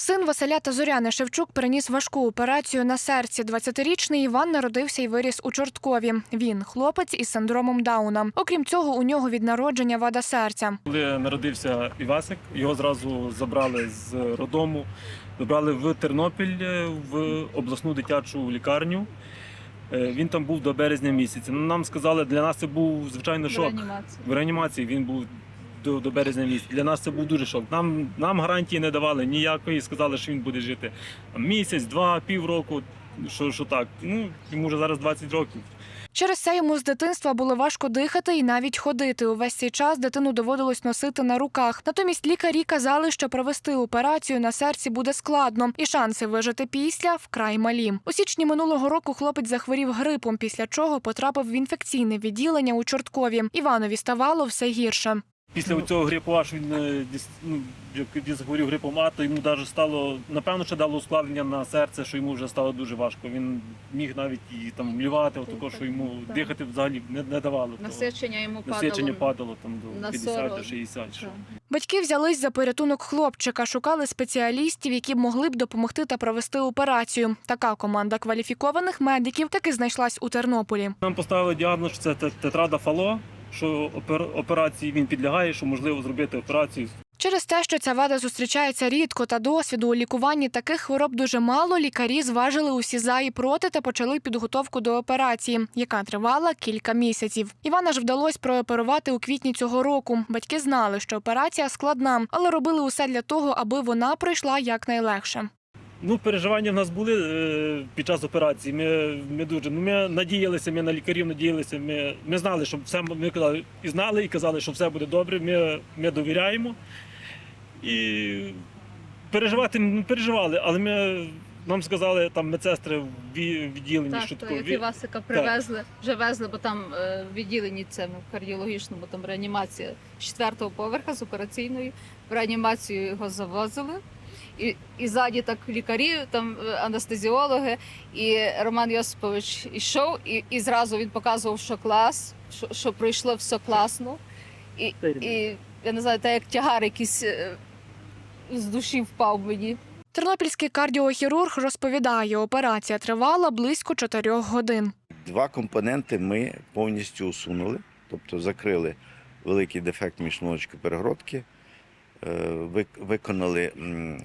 Син Василя та Зоряни Шевчук переніс важку операцію на серці. 20-річний Іван народився і виріс у Чорткові. Він хлопець із синдромом Дауна. Окрім цього, у нього від народження вада серця. Коли народився Івасик, його зразу забрали з роддому, забрали в Тернопіль е, в обласну дитячу лікарню. Е, Він там був до березня місяця. Ну, Нам сказали, для нас це був звичайно шок. Реанімація. В реанімації він був до, до березня місяця. Для нас це був дуже шок. Нам, нам гарантії не давали ніякої, сказали, що він буде жити місяць, два, півроку. Що, що так. Ну, йому вже зараз 20 років. Через це йому з дитинства було важко дихати і навіть ходити. Увесь цей час дитину доводилось носити на руках. Натомість лікарі казали, що провести операцію на серці буде складно, і шанси вижити після вкрай малі. У січні минулого року хлопець захворів грипом, після чого потрапив в інфекційне відділення у Чорткові. Іванові ставало все гірше. Після цього грипу аж він е, ну, як він захворів грипом А, то йому навіть стало, напевно, що дало ускладнення на серце, що йому вже стало дуже важко. Він міг навіть і там млювати, отако, що йому Так. дихати взагалі не, не давало. того. Насичення йому падало. Насичення падало там до на 50 до 40. 60. що. Батьки взялись за порятунок хлопчика, шукали спеціалістів, які б могли б допомогти та провести операцію. Така команда кваліфікованих медиків таки знайшлась у Тернополі. Нам поставили діагноз, що це тетрада фало, що опер- операції він підлягає, що можливо зробити операцію Через те, що ця вада зустрічається рідко та досвіду у лікуванні таких хвороб дуже мало, лікарі зважили усі за і проти та почали підготовку до операції, яка тривала кілька місяців. Івана ж вдалося прооперувати у квітні цього року. Батьки знали, що операція складна, але робили усе для того, аби вона пройшла якнайлегше. Ну, переживання в нас були е, під час операції. Ми, ми дуже ну, ми надіялися, ми на лікарів надіялися. Ми, ми знали, що все ми казали, і знали, і казали, що все буде добре. Ми, ми довіряємо. І переживати ми переживали, але ми, нам сказали там медсестри в відділенні, Так, що то таке, як Івасика привезли, вже везли, бо там е, в відділенні цьому кардіологічному, там реанімація з четвертого поверха з операційної. В реанімацію його завозили. І, і ззаді так лікарі, там е, анестезіологи, і Роман Йосипович йшов, і, і зразу він показував, що клас, що, що пройшло все класно. І, і я не знаю, так як тягар якийсь е, з душі впав мені. Тернопільський кардіохірург розповідає, операція тривала близько чотирьох годин. Два компоненти ми повністю усунули, тобто закрили великий дефект міжшлуночної перегородки, виконали м,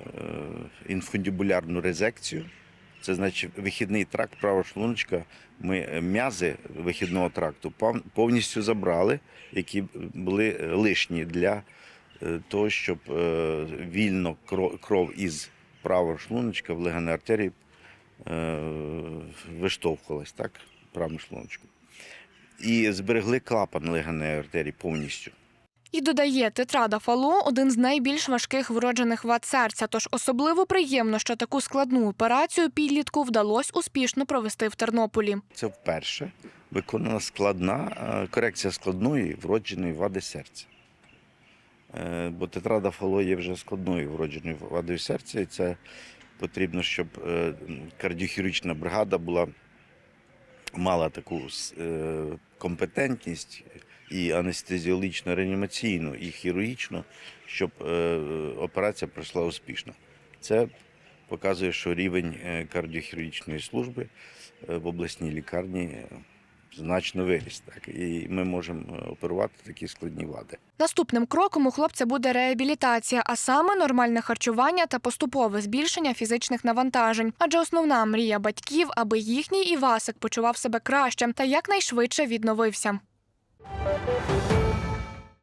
е, резекцію. Це значить вихідний тракт правого шлуночка. Ми е, м'язи вихідного тракту повністю забрали, які були лишні для е, того, щоб е, вільно кров із правого шлуночка в легені артерії е, виштовхувалась, так, правим шлуночком. І зберегли клапан легенної артерії повністю. І додає, тетрада фало один з найбільш важких вроджених вад серця. Тож особливо приємно, що таку складну операцію підлітку вдалося успішно провести в Тернополі. Це вперше виконана складна е, корекція складної вродженої вади серця. Е, Бо тетрада фало є вже складною вродженою вадою серця, і це потрібно, щоб е, кардіохірургічна бригада була мала таку компетентність і анестезіологічно реанімаційну, і хірургічну, щоб е, операція пройшла успішно. Це показує, що рівень е, кардіохірургічної служби е, в обласній лікарні значно виріс. Так, і ми можемо оперувати такі складні вади. Наступним кроком у хлопця буде реабілітація, а саме нормальне харчування та поступове збільшення фізичних навантажень. Адже основна мрія батьків, аби їхній Івасик почував себе краще та якнайшвидше відновився. Thank you.